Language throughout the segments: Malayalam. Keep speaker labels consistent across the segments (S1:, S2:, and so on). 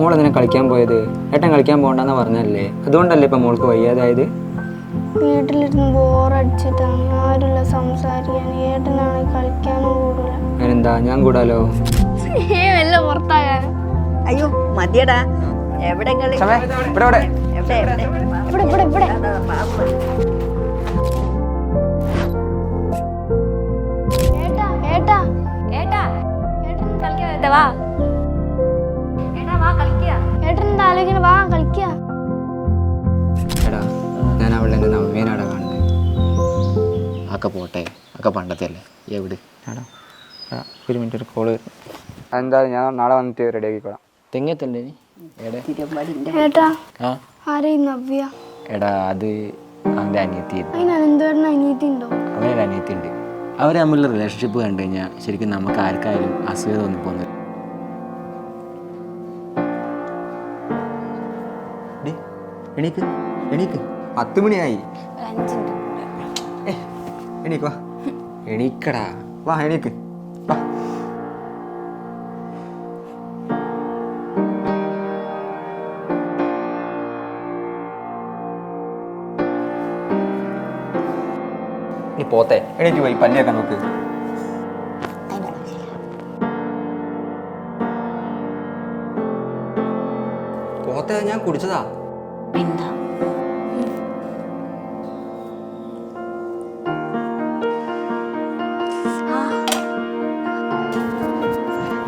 S1: മോൾ എന്തിനാ കളിക്കാൻ പോയത്? ഏട്ടൻ കളിക്കാൻ പോകണ്ടെന്ന് പറഞ്ഞല്ലേ അതുകൊണ്ടല്ലേ ഇപ്പം മോൾക്ക് വയ്യാതായത്?
S2: വീട്ടിലിരുന്ന് ബോറടിച്ചിട്ടാണ് ആരുള്ള സംസാരിക്കാൻ ഏട്ടനാണെങ്കിൽ കളിക്കാനും കൂടില്ല
S1: അതിനെന്താ? ഞാൻ കൂടാലോ?
S2: എല്ലാം വല്ല
S3: അയ്യോ മതിയടാ.
S1: ഇവിടെ ഇവിടെ.
S3: എവിടെ എവിടെ?
S2: ഇവിടെ ഇവിടെ ഇവിടെ.
S3: അതാ, ബാബു
S2: ഏട്ടാ ഏട്ടാ
S4: ഏട്ടാ. ഏട്ടൻ കളിക്കാൻ വാ.
S5: ഒക്കെ പോട്ടെ? ഒക്കെ പണ്ടത്തെ അല്ലേ എവിടെ
S1: ആടാ ഒരു മിനിറ്റ് ഒരു കോൾ വരും. അതെന്താ ഞാൻ നാളെ വന്നിട്ട് റെഡി ആക്കിക്കോളാം.
S5: തെങ്ങത്തുണ്ട് എടെ
S3: തിരുവമ്പാടിന്റെ
S2: ഏട്ടാ
S5: ആ?
S2: ആരെയും നവ്യ?
S5: എടാ അത് അവന്റെ അനിയത്തി
S2: അതിന് അനന്തപേട്ടന് അനീതി ഉണ്ടോ
S5: അവനൊരു അനിയത്തി ഉണ്ട് അവർ തമ്മിലുള്ള റിലേഷൻഷിപ്പ് കണ്ടു കഴിഞ്ഞാൽ ശരിക്കും നമുക്ക് ആർക്കായാലും അസൂയ തോന്നിപ്പോകുന്നത് എണീക്ക് എണീക്ക്.
S1: പത്ത് മണിയായി.
S4: അഞ്ച് മിനിറ്റ്.
S1: എണീക്ക് വാ. എണീക്കടാ. വാ എണീക്ക്. വാ. നീ പോത്തെ. എണീറ്റ് പോയി പല്ലിയൊക്കെ നോക്ക്. പോത്തെ ഞാൻ കുടിച്ചതാ.
S4: പിന്നെ?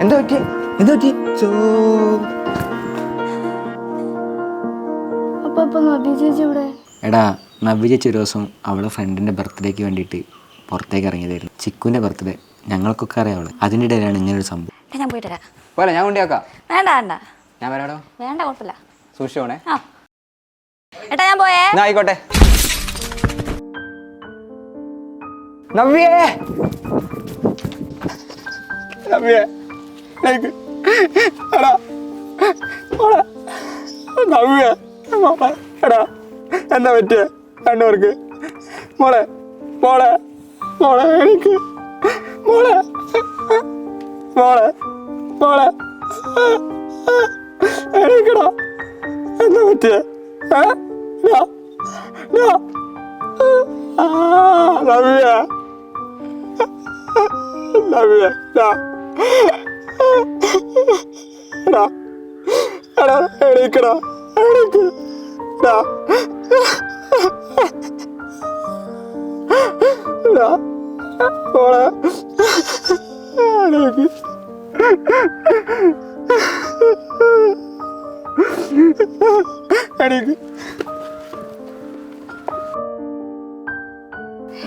S1: എന്താ പറ്റി? എന്താ പറ്റി? ചോ.
S2: അപ്പൊ ഇപ്പൊ നവ്യ ചേച്ചി ഇവിടെ
S5: എടാ നബി ചേച്ചി ഒരു ദിവസം അവളെ ഫ്രണ്ടിന്റെ ബർത്ത്ഡേക്ക് വേണ്ടിയിട്ട് പുറത്തേക്ക് ഇറങ്ങിയതായിരുന്നു. ചിക്കുവിന്റെ ബർത്ത്ഡേ. ഞങ്ങൾക്കൊക്കെ അറിയാം അവൾ. അതിന്റെ ഇടയിലാണ് ഇങ്ങനൊരു സംഭവം.
S4: ഞാൻ പോയിട്ട് വരാം.
S1: പോലെ ഞാൻ കൊണ്ടിയാക്കാം
S4: വേണ്ട വേണ്ട.
S1: ഞാൻ വരാടോ.
S4: വേണ്ട കുഴപ്പമില്ല.
S1: സൂക്ഷിച്ചോണേ
S4: ആ. ഏട്ടാ ഞാൻ പോയേ.
S1: എന്നാ ആയിക്കോട്ടെ. നവ്യേ. നവ്യേ. ലൈക്ക് എടാ മോളെ എടാ എന്താ പറ്റിയ? രണ്ടുപേർക്ക് മോളെ മോളെ മോളെ എനിക്ക് മോളെ മോളെ മോളെ എനിക്കടാ എന്താ പറ്റിയ? ഏ? ഡാ, ഡാ. എടാ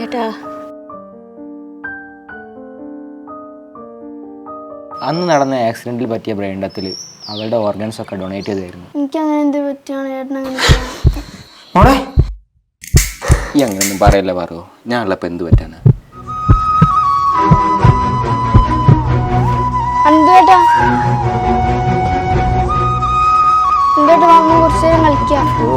S4: ഏട്ടാ
S5: അന്ന് നടന്ന ആക്സിഡന്റിൽ പറ്റിയ ബ്രെയിൻ ഡെത്തിൽ അവരുടെ ഓർഗൻസ് ഒക്കെ ഡൊണേറ്റ് ചെയ്തായിരുന്നു.
S2: എനിക്ക് അങ്ങനെ എന്ത് പറ്റിയാണ് ഏട്ടൻ അങ്ങനെ ചെയ്യാൻ?
S1: മോളെ?
S5: ഈ അങ്ങനെയൊന്നും പറയല്ല പറയോ ഞാൻ ഉള്ളപ്പോൾ എന്ത് പറ്റാനാ
S2: അനന്തപേട്ടാ അനന്തപേട്ട വാങ്ങുമ്പോൾ കുറച്ച് നേരം കളിക്കാം.
S1: ഓ